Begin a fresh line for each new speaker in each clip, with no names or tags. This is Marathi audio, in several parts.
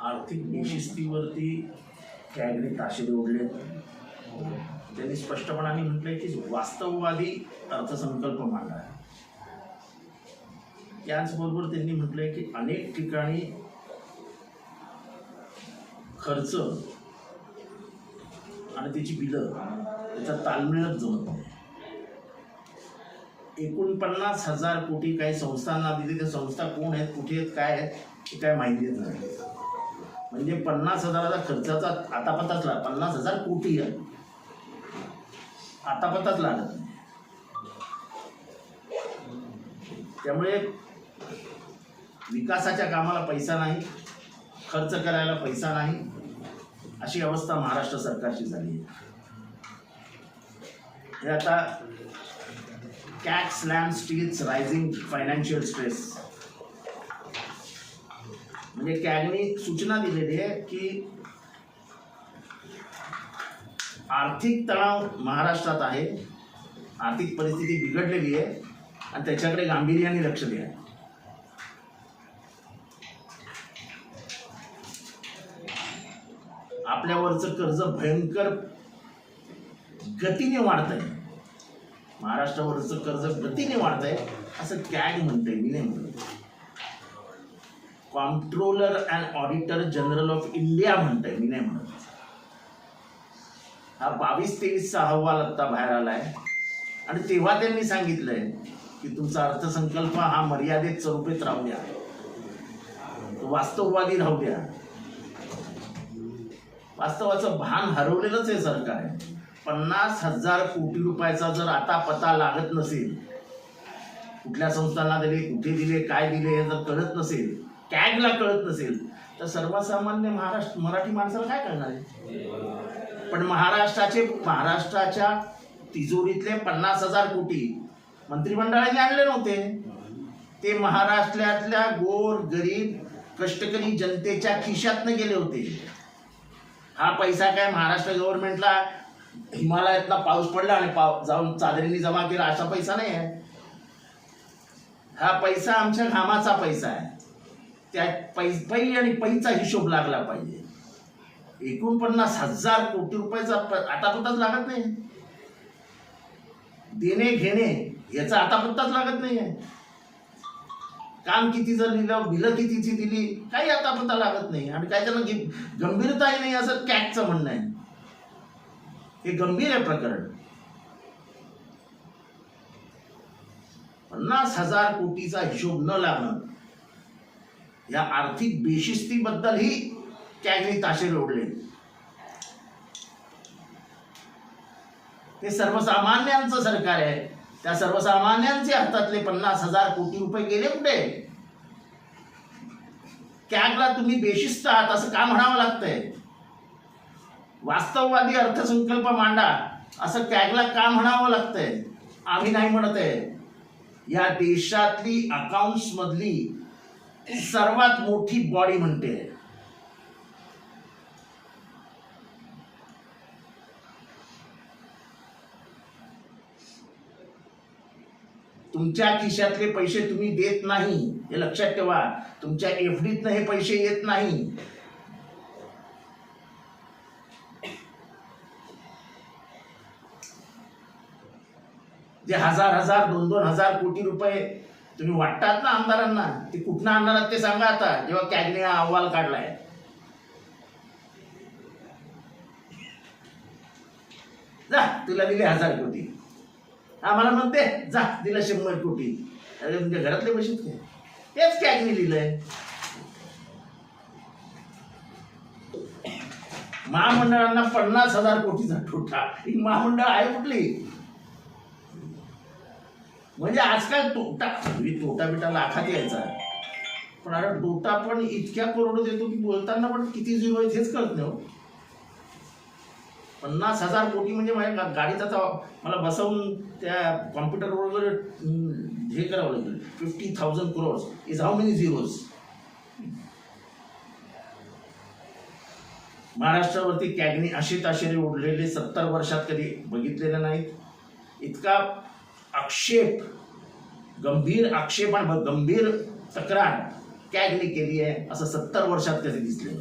आर्थिक बेशिस्तीवरती कॅगने ताशेरे ओढले त्यांनी स्पष्टपणाने म्हटलंय की वास्तववादी अर्थसंकल्प मांडा. त्याचबरोबर त्यांनी म्हटलंय की अनेक ठिकाणी खर्च आणि त्याची बिलं त्याचा ताळमेळच जमत नाही. एकोणपन्नास हजार कोटी काही संस्थांना दिले. त्या संस्था कोण आहेत कुठे आहेत काय आहेत हे काय माहितीच नाही. म्हणजे पन्नास हजाराचा खर्चाचा आतापताच लाग पन्नास हजार कोटी आहे. आतापताच लागत नाही. त्यामुळे विकासाच्या कामाला पैसा नाही खर्च करायला पैसा नाही अशी अवस्था महाराष्ट्र सरकारची झाली आहे. हे आता cat slam teeth rising financial stress म्हणजे कॅगनी सूचना दिलेली आहे की आर्थिक तणाव महाराष्ट्रात आहे. आर्थिक परिस्थिती बिघडलेली आहे आणि त्याच्याकडे गांभीर्याने लक्ष द्या. आपल्यावरचं कर्ज भयंकर गतीने वाढत आहे महाराष्ट्रावरचं कर्ज गतीने वाढत आहे असं कॅग म्हणते मी नाही म्हणत. Comptroller and auditor general of India म्हणतंय मी नाही म्हणत. हा बावीस तेवीसचा अहवाल आत्ता बाहेर आलाय. आणि तेव्हा त्यांनी सांगितलंय की तुमचा अर्थसंकल्प हा मर्यादित स्वरूपीत राहू द्या. वास्तववादी राहू द्या. वास्तवाचं भान हरवलेलंच आहे सरकार. आहे पन्नास हजार कोटी रुपयाचा जर आता पता लागत नसेल कुठल्या संस्थांना दिले कुठे दिले काय दिले हे जर कळत नसेल कॅगला कळत नसेल तर सर्वसामान्य महाराष्ट्र मराठी माणसाला काय कळणार आहे? पण महाराष्ट्राचे महाराष्ट्राच्या तिजोरीतले पन्नास हजार कोटी मंत्रिमंडळाने आणले नव्हते. ते महाराष्ट्रातल्या गोर गरीब कष्टकरी जनतेच्या खिशातनं गेले होते. हा पैसा काय महाराष्ट्र गव्हर्नमेंटला हिमालयातला पाऊस पडला आणि पाव जाऊन चादरीने जमा केला असा पैसा नाही आहे. हा पैसा आमच्या घामाचा पैसा आहे. त्या पै पै आणि पैचा हिशोब लागला पाहिजे. एकोणपन्नास हजार कोटी रुपयाचा आतापत्ताच लागत नाही. देणे घेणे याचा आतापत्ताच लागत नाही आहे. काम किती जर लिहिलं बिलं कितीची दिली काही आतापत्ता लागत नाही. आणि काय त्याला गंभीरताही नाही असं कॅगचं म्हणणं आहे. हे गंभीर आहे प्रकरण. पन्नास हजार कोटीचा हिशोब न लागणं या आर्थिक बेशिस्तीबद्दलही कॅगली ताशे लोडले हे सर्वसामान्यांचं सरकार आहे. त्या सर्वसामान्यांचे हातातले पन्नास हजार कोटी रुपये गेले कुठे? कॅगला तुम्ही बेशिस्त आहात असं का म्हणावं लागतंय? वास्तववादी अर्थसंकल्प मांडा. असं कॅगला का म्हणावं लागतंय? आम्ही नाही म्हणत आहे. या देशातली अकाउंट मधली सर्वात मोठी बॉडी म्हणते. तुमच्या खिशातले पैसे तुम्ही देत नाही हे लक्षात ठेवा. तुमच्या एफडीतनं हे पैसे येत नाही. जे हजार हजार दोन दोन हजार कोटी रुपये तुम्ही वाटतात ना आमदारांना ते कुठनं आणणार ते सांगा आता जेव्हा कॅगने हा अहवाल काढलाय. जा तुला दिले हजार कोटी. आम्हाला म्हणते जा दिला शंभर कोटी. अरे तुमच्या घरातले पैसे काय? तेच कॅगने लिहिलंय. महामंडळांना पन्नास हजार कोटीचा ठोठा. ही महामंडळ आहे कुठली? म्हणजे आजकाल तोटा पूर्वी तोटा बिटा लाखात यायचा. पण आता तोटा पण इतक्या करोड देतो की बोलताना पण किती झिरो आहेत हेच कळत नाही हो. पन्नास हजार कोटी म्हणजे माझ्या गाडीचा मला बसवून त्या कॉम्प्युटरवर वगैरे हे करावं लागेल. Fifty thousand crores is how many zeros महाराष्ट्रावरती कॅगनी अशी ताशेरे ओढलेले सत्तर वर्षात कधी बघितलेले नाहीत. इतका आक्षेप गंभीर आक्षेप आणि गंभीर तक्रार कॅगने केली आहे असं सत्तर वर्षात कधी दिसले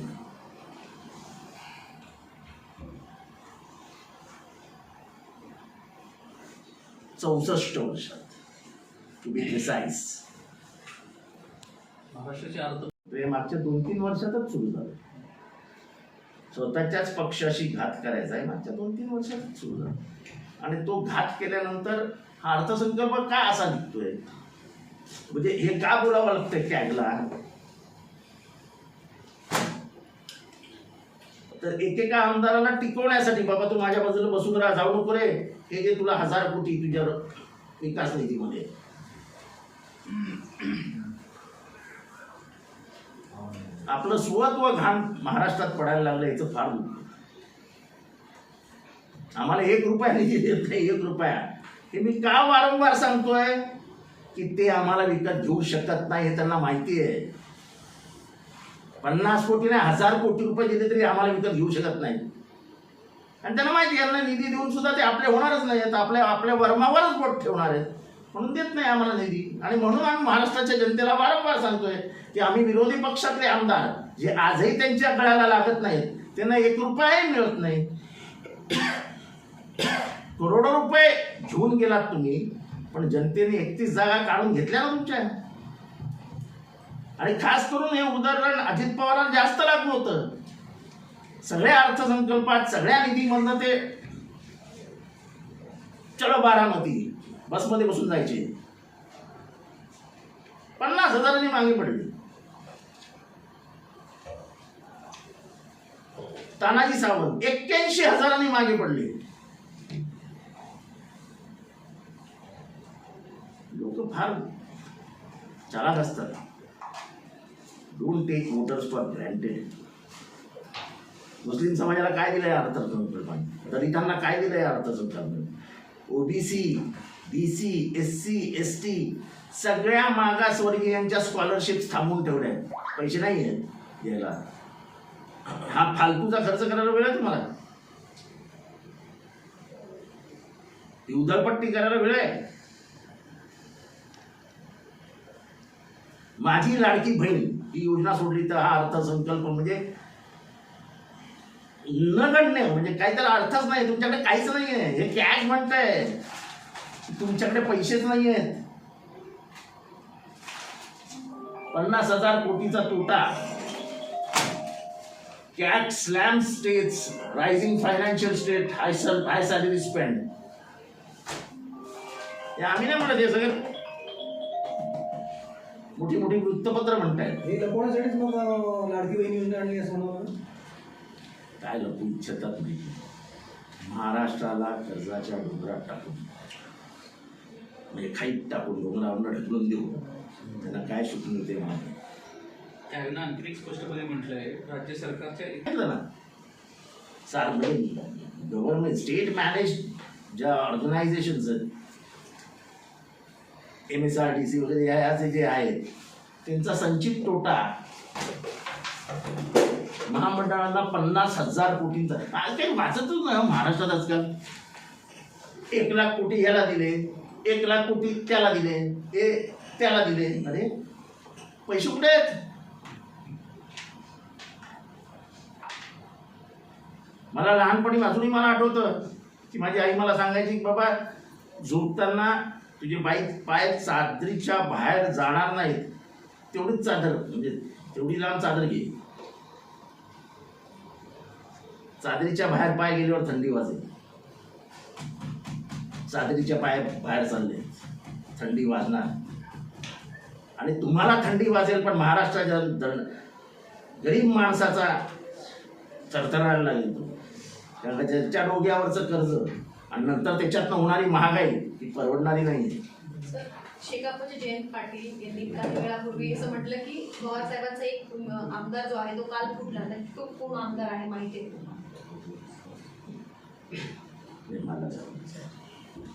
चौसष्ट वर्षात. टू बी प्रिसाइज
महाराष्ट्राचे
मागच्या दोन तीन वर्षातच सुरू झालं. स्वतःच्याच पक्षाशी घात करायचा आहे मागच्या दोन तीन वर्षातच सुरू झालं. आणि तो घात केल्यानंतर हा अर्थसंकल्प का असा निघतोय? म्हणजे हे का बोलावं लागतंय कॅगला? तर एकेका आमदाराला टिकवण्यासाठी बाबा तू माझ्या बाजूला बसून राहा जाऊ नको रे. हे जे तुला हजार कोटी तुझ्या विकास निधीमध्ये. आपलं स्वत्व घाण महाराष्ट्रात पडायला लागलं याचं फार आम्हाला एक रुपया निधी देत नाही एक रुपया. हे मी का वारंवार सांगतोय? की ते आम्हाला विकत घेऊ शकत नाही हे त्यांना माहिती आहे. पन्नास कोटी नाही हजार कोटी रुपये दिले तरी आम्हाला विकत घेऊ शकत नाही. आणि त्यांना माहिती यांना निधी देऊन सुद्धा ते आपले होणारच नाही आहेत आपल्या आपल्या वर्मावरच बोट ठेवणार आहेत. म्हणून देत नाही आम्हाला निधी. आणि म्हणून आम्ही महाराष्ट्राच्या जनतेला वारंवार सांगतोय की आम्ही विरोधी पक्षातले आमदार जे आजही त्यांच्या गळ्याला लागत नाहीत त्यांना एक रुपयाही मिळत नाही. करोडो रुपये घेऊन गेलात तुम्ही पण जनतेने एकतीस जागा काढून घेतल्या ना तुमच्या. आणि खास करून हे उदाहरण अजित पवारांना जास्त लागू होतं. सगळ्या अर्थसंकल्पात सगळ्या निधीमधनं ते चलो बारामती बसमध्ये बसून जायचे. पन्नास हजारांनी मागे पडली. तानाजी सावंत एक्क्याऐंशी हजारांनी मागे पडले लोक फार चालाक असतात. Don't take voters for granted मुस्लिम समाजाला काय दिलंय अर्थसंकल्पाने दलितांना काय दिलंय अर्थसंकल्पाने OBC B C S C S T सगळ्या मागासवर्गीयांच्या स्कॉलरशिप थांबवून ठेवल्या आहेत. पैसे नाही आहेत यायला हा फालतूचा खर्च करायला वेळ आहे तुम्हाला? ही उधळपट्टी करायला वेळ आहे. माझी लाडकी बहीण ही योजना सोडली तर हा अर्थसंकल्प म्हणजे नगण्य म्हणजे काही त्याला अर्थच नाही तुमच्याकडे काहीच नाही आहे. हे कॅश म्हणताय तुमच्याकडे पैसेच नाही आहेत. पन्नास हजार कोटीचा तोटा. Cat slam states rising financial state high sir high salary spend हे आम्ही नाही म्हणत हे सगळं. मोठी मोठी वृत्तपत्र म्हणतायत
हे लपवण्यासाठीच मग अं, लाडकी बहीण योजना आणली असं म्हणा
काय लपू इच्छितात नाही महाराष्ट्राला कर्जाच्या डोंगरात टाकून. म्हणजे खाईत टाकून डोंगरावर ढकलून देऊ. त्यांना काय सुटून ते माहिती
त्यावेळेला आणखी एक स्पष्टपणे म्हटलंय राज्य सरकारच्या
ना? सार गव्हर्नमेंट स्टेट मॅनेज ज्या ऑर्गनायझेशन्स आहेत M S R T C वगैरे ह्या याचे जे आहेत त्यांचा संचित तोटा महामंडळाला पन्नास हजार कोटींचा आज काही वाचतच नाही महाराष्ट्रात आजकाल. एक लाख कोटी याला दिले एक लाख कोटी त्याला दिले हे त्याला दिले. अरे पैसे कुठे आहेत? मला लहानपणी अजूनही मला आठवतं की माझी आई मला सांगायची की बाबा झोपताना तुझे बाई पाय चादरीच्या बाहेर जाणार नाहीत. तेवढीच चादर म्हणजे तेवढी लांब चादर घे. चादरीच्या बाहेर पाय गेल्यावर थंडी वाजेल. चादरीच्या पाय बाहेर चालले. थंडी वाजणार. आणि तुम्हाला थंडी वाजेल पण महाराष्ट्राच्या दं- गरीब माणसाचा थरथरायला लागेल तो. कारण त्याच्या डोक्यावरचं कर्ज आणि नंतर त्याच्यातनं होणारी महागाई ही परवडणारी नाही
शेकापचे जयंत पाटील यांनी काही वेळापूर्वी असं म्हटलं की पवार साहेबांचा एक आमदार जो आहे तो काल फुटला तो कोण आमदार आहे माहिती आहे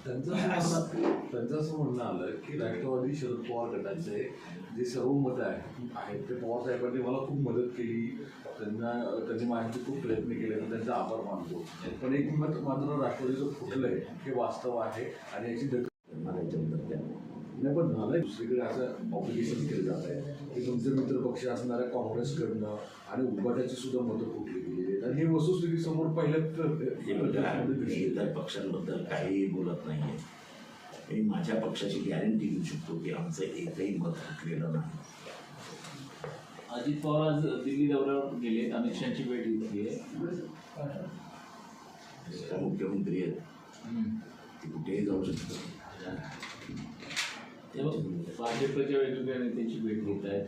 त्यांचं असं म्हणणं- त्यांचं असं म्हणणं आलं की राष्ट्रवादी शरद पवार गटाचे जे सर्व मतं आहे- आहेत ते पवार साहेबांनी मला खूप मदत केली. त्यांना त्यांनी माझ्यासाठी खूप प्रयत्न केले मी त्यांचा आभार मानतो. पण एक मत मात्र राष्ट्रवादीचं फुटलंय हे वास्तव आहे आणि याची दखल
काय
नाही, पण झालंय. दुसरीकडे असं ऑब्लिगेशन केलं जात आहे की तुमचे मित्र पक्ष असणाऱ्या काँग्रेसकडनं आणि उभाट्याची सुद्धा मतं फुटली. गेलेली आणि ही वस्तुस्थिती समोर पहिल्या
हे पक्षांबद्दल काहीही बोलत नाहीये. मी माझ्या पक्षाची गॅरंटी देऊ शकतो की आमचं एकही मत फुटलेलं नाही.
अजित पवार आज दिल्ली दौऱ्यावर गेले अमित शहाची भेट घेतली आहे.
मुख्यमंत्री आहेत. ते कुठेही जाऊ शकतात.
तेव्हा भाजपच्या वेगवेगळ्या नेत्यांची भेट घेत आहेत.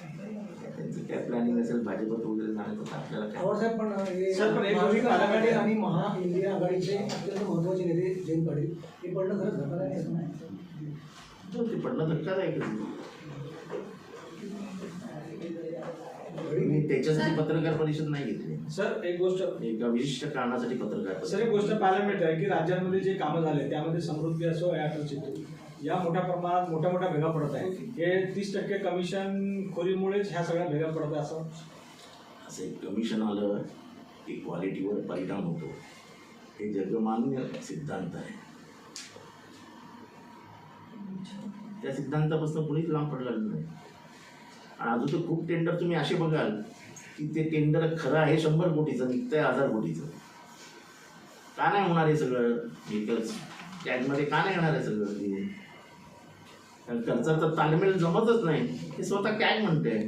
त्यांचं काय प्लॅनिंग असेल भाजपत वगैरे जाण्याचं तर आपल्याला काय?
साहेब पण हे
सर, पण एक गोष्ट
महाविकास आघाडी. आणि महा इंडिया आघाडीचे अत्यंत महत्त्वाचे नेते जयंत पाटील हे पडणं खरंच धक्कादायक असं नाही
जाऊ ते पडलं धक्कादायक मी त्याच्यासाठी पत्रकार परिषद नाही घेतली.
सर एक गोष्ट.
एका विशिष्ट कारणासाठी पत्रकार
सर एक गोष्ट पाहायला मिळते आहे की राज्यांमध्ये जे कामं झाले त्यामध्ये समृद्धी असो अटल सेतू या मोठ्या प्रमाणात मोठ्या मोठ्या भेगा पडत आहे हे तीस टक्के कमिशन खोरीमुळेच ह्या सगळ्या भेगा पडत आहे असं
असं एक कमिशन आलं की क्वालिटीवर परिणाम होतो. हे जगमान्य सिद्धांत आहे. त्या सिद्धांतापासून कुणीच लांब पडलेलं नाही. आणि अजून तर खूप टेंडर तुम्ही असे बघाल की ते टेंडर खरं आहे शंभर कोटीचं निघतंय हजार कोटीचं. का नाही होणार हे सगळं? व्हेकल्स टॅगमध्ये का नाही येणार आहे सगळं? हे तर ताळमेळ जमतच नाही. हे स्वतः काय म्हणते?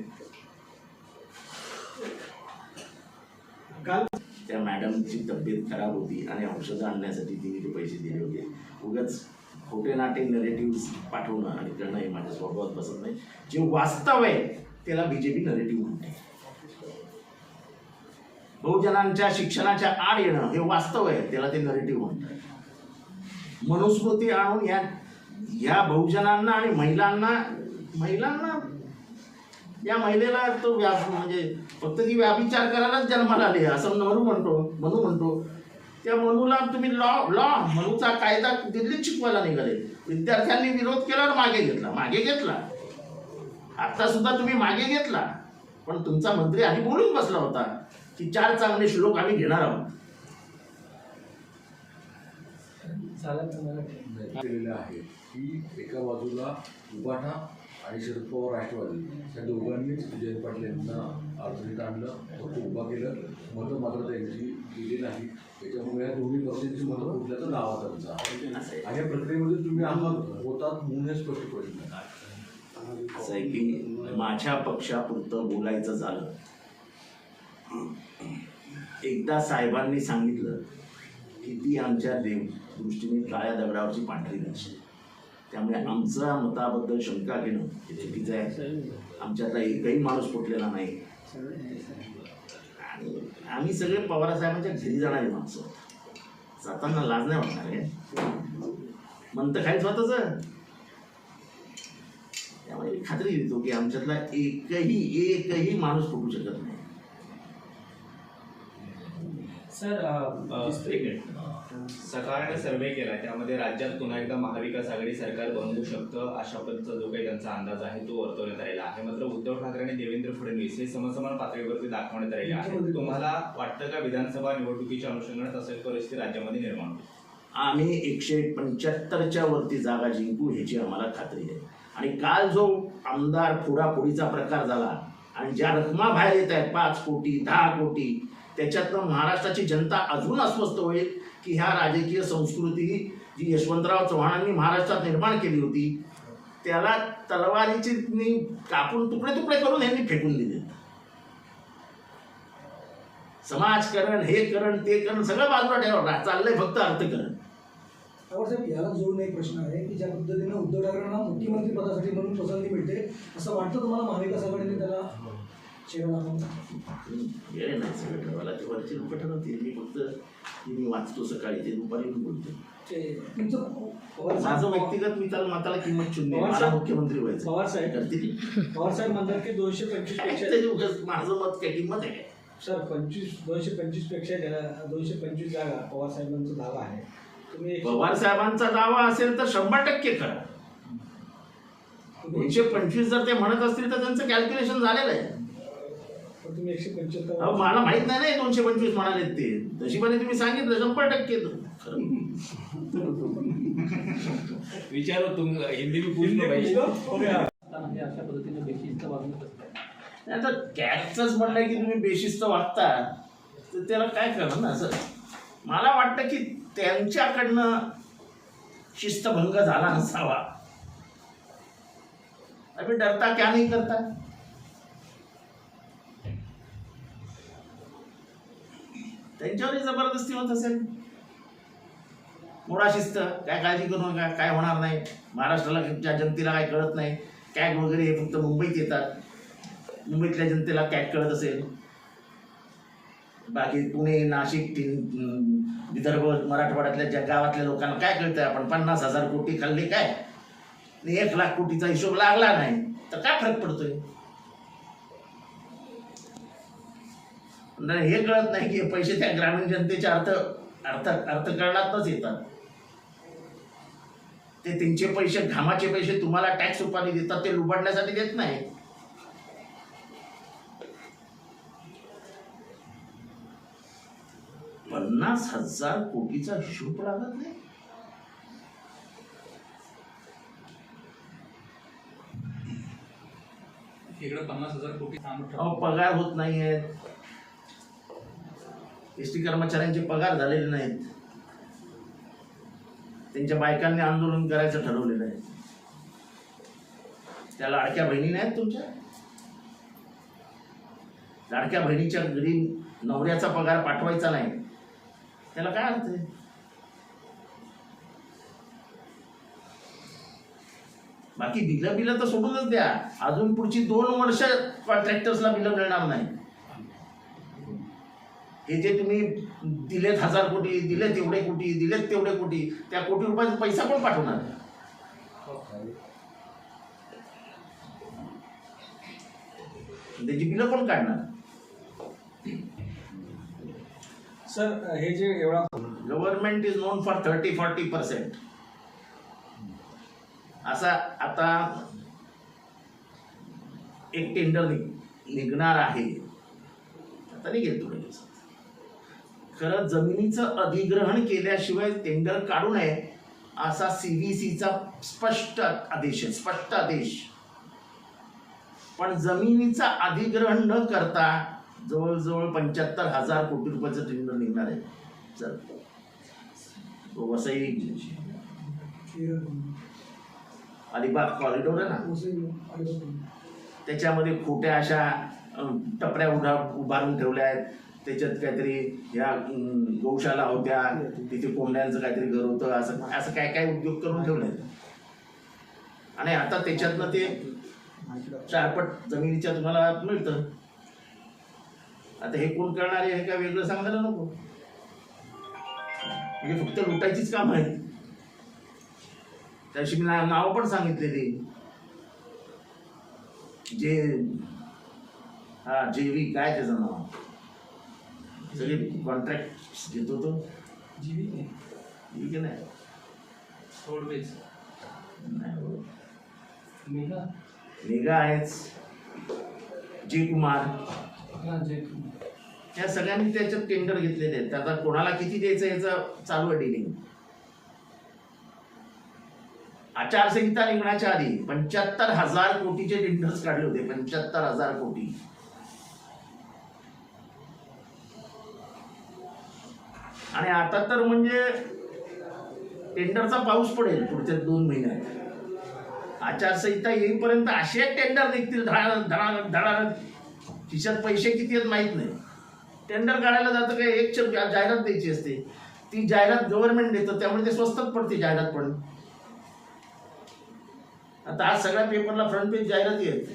काल
त्या मॅडमची तब्येत खराब होती आणि औषधं आणण्यासाठी तिने ते पैसे दिले होते. उगाच खोटे नाटे नरेटिव्ह पाठवणं आणि करणं हे माझ्या स्वभावात बसत नाही. जे वास्तव आहे त्याला बीजेपी नरेटिव्ह म्हणते. बहुजनांच्या शिक्षणाच्या आड येणं हे वास्तव आहे त्याला ते नरेटिव्ह म्हणतात. मनुस्मृती आणून या या बहुजनांना आणि महिलांना महिलांना या महिलेला तो व्या म्हणजे फक्त ती व्याभिचार करायलाच जन्माला आली. असं मनू म्हणतो मनू म्हणतो. त्या मनूला तुम्ही लॉ लॉ मनूचा कायदा दिल्लीत शिकवायला निघाले. विद्यार्थ्यांनी विरोध केल्यावर मागे घेतला. मागे घेतला. आता सुद्धा तुम्ही मागे घेतला. पण तुमचा मंत्री आधी बोलून बसला होता की चार चांगले श्लोक आम्ही घेणार आहोत.
केलेलं आहे. की एका बाजूला उपाठा आणि शरद पवार राष्ट्रवादी. या दोघांनीच जयंत पाटील यांना अडचणीत आणलं फक्त उभा केलं. मतं मात्र त्यांची गेली नाही. त्याच्यामुळे या दोन्ही पक्षांची मतं कुठल्याचं नाव त्यांचा आणि या प्रक्रियेमध्ये तुम्ही आहात. होतात म्हणून हे स्पष्ट पडलं आहे.
असं आहे की माझ्या पक्षापुरतं बोलायचं झालं. एकदा साहेबांनी सांगितलं की ती आमच्या देव दृष्टीने काळ्या दगडावरची पांढरी नक्षी त्यामुळे आमचा मताबद्दल शंका घेणं हे चुकीचं आहे. आमच्यातला एकही माणूस फुटलेला नाही. आणि आम्ही सगळे पवारसाहेबांच्या घरी जाणारी माणसं. जाताना लाज नाही वाटणार आहे म्हणतं काय स्वतःच. त्यामुळे मी खात्री देतो की आमच्यातला एकही एकही माणूस फुटू शकत नाही.
सर एक मिनिट. सकाळने सर्वे केला त्यामध्ये राज्यात पुन्हा एकदा महाविकास आघाडी सरकार बनवू शकतं अशा पद्धतीचा जो काही त्यांचा अंदाज आहे तो वर्तवण्यात आलेला आहे. मात्र उद्धव ठाकरे आणि देवेंद्र फडणवीस हे समसमान पातळीवरती दाखवण्यात आलेले आहे तुम्हाला वाटतं का विधानसभा निवडणुकीच्या अनुषंगाने तसं एक परिस्थिती राज्यामध्ये निर्माण होईल?
आम्ही एकशे पंच्याहत्तरच्या वरती जागा जिंकू ह्याची आम्हाला खात्री आहे. आणि काल जो आमदार फोडाफोडीचा प्रकार झाला आणि ज्या रकमा बाहेर येत आहेत पाच कोटी दहा कोटी त्याच्यातनं महाराष्ट्राची जनता अजून अस्वस्थ होईल की ह्या राजकीय संस्कृती जी यशवंतराव चव्हाणांनी महाराष्ट्रात निर्माण केली होती त्याला तलवारीची कापून तुकडे तुकडे करून यांनी फेकून दिले. समाजकरण हे करण ते करण सगळं बाजूला ठेवा. चाललंय फक्त अर्थकरण.
साहेब याला जोडून एक प्रश्न आहे की ज्या पद्धतीनं उद्धव ठाकरेंना मुख्यमंत्री पदासाठी म्हणून पसंती मिळते असं वाटतं तुम्हाला महाविकास आघाडीने त्याला
वेळ नाही सगळं ठरवायला ते वरची लोक ठरवतील. मी फक्त मी वाचतो सकाळी. ते दुपारी मी बोलतो. माझं व्यक्तिगत मी त्याला मताला किंमत शून्य मला मुख्यमंत्री व्हायचं
पवार साहेब-
करतील?
पवार साहेब म्हणतात की दोनशे
पंचवीसपेक्षा माझं मत काय? किंमत आहे?
सर पंचवीस दोनशे पंचवीसपेक्षा दोनशे पंचवीस जागा पवार साहेबांचा दावा आहे. तुम्ही
पवार साहेबांचा दावा असेल तर शंभर टक्के खरा दोनशे पंचवीस जर ते म्हणत असतील तर त्यांचं कॅल्क्युलेशन झालेलं आहे.
तुम्ही एकशे
अहो
पंच्याहत्तर
मला माहीत नाही ना दोनशे पंचवीस म्हणाले ते. तशीपणे तुम्ही सांगितलं शंभर टक्के.
विचारो तुम हिंदी भी पूछ लो भाई
म्हणजे अशा पद्धतीने बेशिस्त वागणूक असते.
नाही कॅचच म्हणलंय की तुम्ही बेशिस्त वागता तर त्याला काय करणार ना असं? मला वाटतं की त्यांच्याकडनं शिस्तभंग झाला नसावा अभी डरता क्या नाही करता? त्यांच्यावरही जबरदस्ती होत असेल. मोडा शिस्त? काय काळजी करू नका काय होणार नाही. महाराष्ट्राला च्या जनतेला काय कळत नाही कॅग वगैरे हे फक्त मुंबईत येतात. मुंबईतल्या जनतेला कॅग कळत असेल. बाकी पुणे नाशिक विदर्भ मराठवाड्यातल्या ज्या गावातल्या लोकांना काय कळतंय आपण? पन्नास हजार कोटी खाल्ले काय? एक लाख कोटीचा हिशोब लागला नाही. तर काय फरक पडतोय? हे कळत नाही की पैसे त्या ग्रामीण जनतेच्या अर्थ अर्थ अर्थकारणातच येतात. ते त्यांचे पैसे घामाचे पैसे तुम्हाला टॅक्स रुपाने देतात ते लुबाडण्यासाठी देत नाही. पन्नास हजार कोटीचा हिशोब लागत नाही.
इकडे पन्नास हजार कोटी
पगार होत नाहीये. एस टी कर्मचाऱ्यांचे पगार झालेले नाहीत. त्यांच्या बायकांनी आंदोलन करायचं ठरवलेलं आहे. त्या लाडक्या बहिणी नाहीत तुमच्या? लाडक्या बहिणीच्या घरी नवऱ्याचा पगार पाठवायचा नाही. त्याला काय अर्थ आहे? बाकी बिलं बिलं तर सोडूनच द्या. अजून पुढची दोन वर्ष कॉन्ट्रॅक्टर्सला बिलं मिळणार नाही हे जे तुम्ही दिलेत हजार कोटी दिलेत एवढे कोटी दिलेत तेवढे कोटी त्या कोटी रुपयाचा पैसा कोण पाठवणार? त्याची बिलं कोण काढणार?
सर हे जे एवढा
government is known for thirty forty percent असा आता एक टेंडर निघणार आहे. आता निघेल दिवसात. खरं जमिनीचं अधिग्रहण केल्याशिवाय टेंडर काढू नये असा सीव्हीसीचा स्पष्ट आदेश आहे स्पष्ट आदेश. पण जमिनीचा अधिग्रहण न करता जवळजवळ पंच्याहत्तर हजार कोटी रुपयाचं टेंडर निघणार आहे. चल. तो वसई अलिबाग कॉरिडोर आहे ना? त्याच्यामध्ये खोट्या अशा टपऱ्या उभा उभारून ठेवल्या आहेत. त्याच्यात काहीतरी ह्या गौशाला होत्या तिथे कोंबड्यांचं काहीतरी घर होतं असं असं काय काय उद्योग करून ठेवले आणि आता त्याच्यातनं ते चारपट जमिनीच्या तुम्हाला मिळतं. आता हे कोण करणार आहे हे काय वेगळं सांगायला नको. म्हणजे फक्त लुटायचीच काम आहेत. त्याशी मी नाव पण सांगितलेली. जे हा जेवी काय त्याचं नाव. सगळे कॉन्ट्रॅक्ट घेतो तो ठीक आहे नाही
रोडवेज
नाही हो.
मेघा
मेघा आहेच जी कुमार
हा जे
या सगळ्यांनी त्याच्यात टेंडर घेतलेले आहेत आता कोणाला किती द्यायचं याचं चालू आहे डिलिंग आचारसंहिता निघण्याच्या आधी पंच्याहत्तर हजार कोटीचे टेंडर्स काढले होते. पंच्याहत्तर हजार कोटी. आणि आता तर म्हणजे टेंडरचा पाऊस पडेल पुढच्या दोन महिन्यात आचारसंहिता येईपर्यंत असे टेंडर निघतील धडा धडा धडा खिशात पैसे किती आहेत माहीत नाही. टेंडर काढायला जातं काय? एक शब्द जाहिरात द्यायची असते. ती जाहिरात गव्हर्नमेंट देतं त्यामुळे ते स्वस्तात पडते जाहिरात पण. आता आज सगळ्या पेपरला फ्रंट पेज जाहिराती आहेत.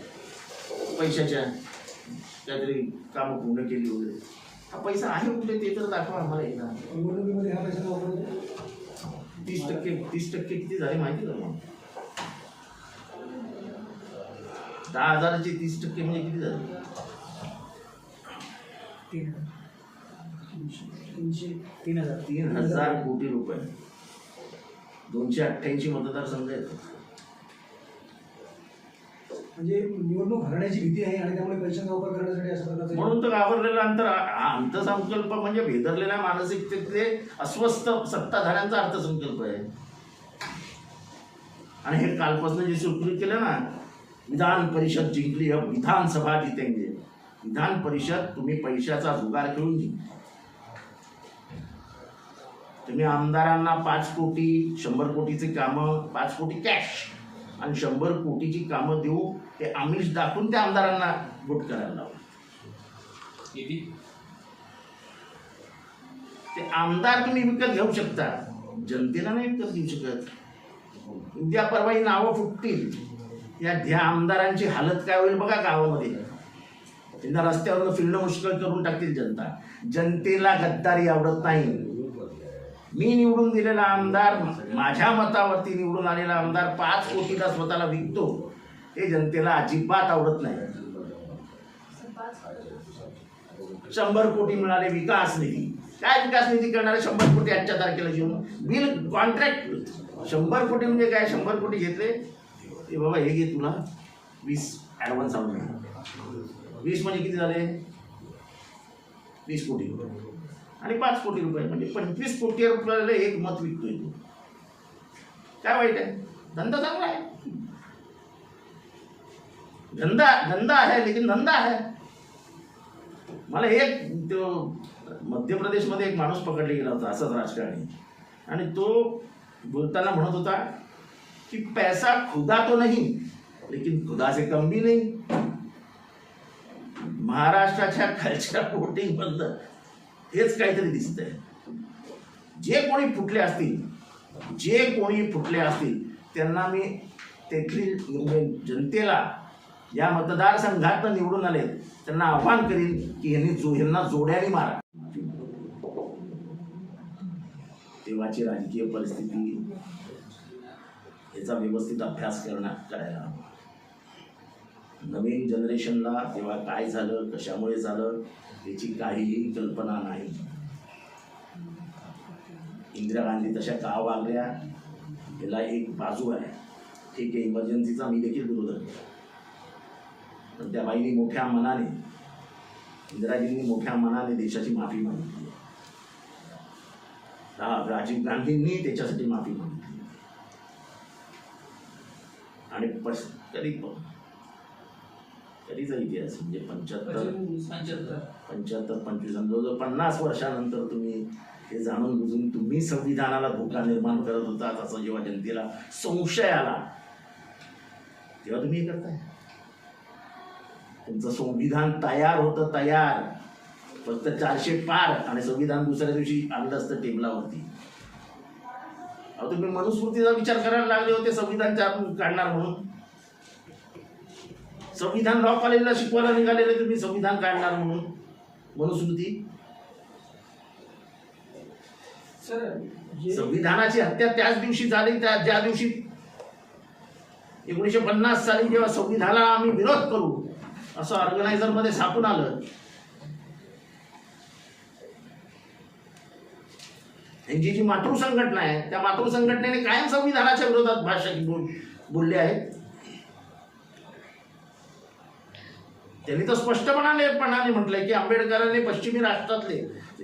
पैशाच्या काहीतरी कामं पूर्ण केली वगैरे. हा पैसा आहे कुठे ते तर दाखवा आम्हाला एकदा.
निवडणुकीमध्ये हा पैसा वापरला
तीस टक्के तीस टक्के किती झाले माहिती का मग दहा हजाराचे तीस टक्के म्हणजे किती झाले?
तीन हजार.
तीन हजार कोटी रुपये. दोनशे अठ्ठ्याऐंशी मतदारसंघ आहेत.
म्हणजे निवडणूक हरण्याची भीती आहे आणि त्यामुळे पैशांचा वापर करण्यासाठी अशा प्रकारचे
म्हणून तर घाबरलेलं अंतर अर्थसंकल्प म्हणजे भेदरलेल्या मानसिकतेतले अस्वस्थ सत्ताधाऱ्यांचा अर्थसंकल्प आहे. आणि हे कालपासून जे सुरू केलं ना विधान परिषद जिंकली अब विधानसभा जितेंगे. विधान परिषद तुम्ही पैशाचा जुगार खेळून जिंकली. तुम्ही आमदारांना पाच कोटी शंभर कोटीचे कामं पाच कोटी कॅश आणि शंभर कोटीची कामं देऊ ते आमिष दाखवून त्या आमदारांना वोट करायला
किती?
ते आमदार तुम्ही विकत घेऊ शकता. जनतेला नाही विकत घेऊ शकत. उद्या परवा ही नावं फुटतील. या ध्या आमदारांची हालत काय होईल बघा गावामध्ये. त्यांना रस्त्यावरून फिरणं मुश्किल करून टाकतील जनता. जनतेला गद्दारी आवडत नाही. मी निवडून दिलेला आमदार माझ्या मतावरती निवडून आलेला आमदार पाच कोटीला स्वतःला विकतो. हे जनतेला अजिबात आवडत नाही. शंभर कोटी मिळाले विकास निधी. काय विकास निधी करणारे शंभर कोटी आजच्या तारखेला घेऊन बिल कॉन्ट्रॅक्ट शंभर कोटी म्हणजे काय? शंभर कोटी घेतले. ए बाबा हे घे तुला. वीस ॲडव्हान्स आणून वीस म्हणजे किती झाले? वीस कोटी. रुपये आणि पाच कोटी रुपये म्हणजे पंचवीस कोटी रुपयाला एक मत विकतोय तो. काय वाईट आहे? धंदा चांगला आहे. धंदा धंदा आहे लेकिन धंदा आहे. मला एक तो मध्य प्रदेशमध्ये एक माणूस पकडला गेला होता असाच राजकारणी. आणि तो बोलताना म्हणत होता की पैसा खुदा तो नाही लेकिन खुदा से कम भी नाही. महाराष्ट्राच्या खालच्या वोटिंग मधलं हेच काहीतरी दिसतंय जे कोणी फुटले असतील जे कोणी फुटले असतील त्यांना मी तेथील म्हणजे जनतेला या मतदारसंघात निवडून आले त्यांना आव्हान करीन की यांनी जो यांना जोड्याने मारा तेव्हाची राजकीय परिस्थिती याचा व्यवस्थित अभ्यास करण्यात करायला हवा. नवीन जनरेशनला तेव्हा काय झालं कशामुळे झालं याची काहीही कल्पना नाही. इंदिरा गांधी तशा का वागल्या? याला एक बाजू आहे. ठीक आहे इमर्जन्सीचा मी देखील विरोध पण त्या बाईने मोठ्या मनाने इंदिराजींनी मोठ्या मनाने देशाची माफी मागितली राजीव गांधींनी त्याच्यासाठी माफी मागितली आणि पस तरी तरीचा इतिहास म्हणजे पंच्याहत्तर
पंच्याहत्तर.
पंच्याहत्तर पंचवीस आणि जवळजवळ पन्नास वर्षानंतर तुम्ही हे जाणून बुजून तुम्ही संविधानाला धोका निर्माण करत होतात असं जेव्हा जनतेला संशय आला. तेव्हा तुम्ही हे करताय. तुमचं संविधान तयार होतं तयार. फक्त चारशे पार. आणि संविधान दुसऱ्या दिवशी आणलं असतं टेबलावरती. अहो तुम्ही मनुस्मृतीचा विचार करायला लागले होते संविधान त्यातून काढणार म्हणून. संविधान लॉ कॉलेजला शिकवायला निघालेले तुम्ही संविधान काढणार म्हणून. मनुस्मृती संविधानाची हत्या त्याच दिवशी झाली त्या ज्या दिवशी एकोणीसशे पन्नास साली जेव्हा संविधानाला आम्ही विरोध करू असं ऑर्गनायझरमध्ये सापून आलं. त्यांची जी मातृ संघटना आहे त्या मातृ संघटनेने कायम संविधानाच्या विरोधात भाषा बोल बोलले आहेत. त्यांनी तर स्पष्टपणाने पणाने म्हटलंय की आंबेडकरांनी पश्चिमी राष्ट्रातले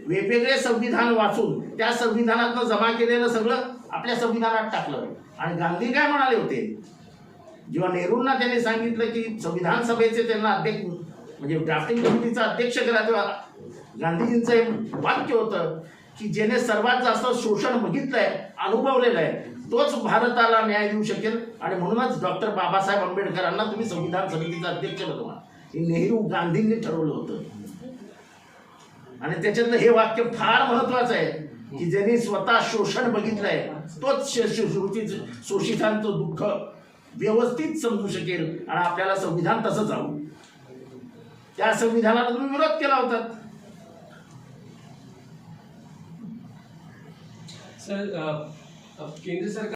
वेगवेगळे संविधान वाचून त्या संविधानातनं जमा केलेलं सगळं आपल्या संविधानात टाकलं. आणि गांधी काय म्हणाले होते? जेव्हा नेहरूंना त्यांनी सांगितलं की संविधान सभेचे त्यांना अध्यक्ष म्हणजे ड्राफ्टिंग कमिटीचा अध्यक्ष करा तेव्हा गांधीजींचं एक वाक्य होतं की ज्याने सर्वात जास्त शोषण बघितलंय अनुभवलेलं आहे तोच भारताला न्याय देऊ शकेल. आणि म्हणूनच डॉक्टर बाबासाहेब आंबेडकरांना तुम्ही संविधान समितीचा अध्यक्ष बनवा. हे नेहरू गांधींनी ठरवलं होतं. आणि त्याच्यातलं हे वाक्य फार महत्वाचं आहे की ज्यांनी स्वतः शोषण बघितलंय तोच श- शोषितांचं दुःख व्यवस्थित समजू शकेल आणि आपल्याला संविधान तसंच हवं. त्या संविधानाला तुम्ही विरोध केला होता.
सर केंद्र सरकार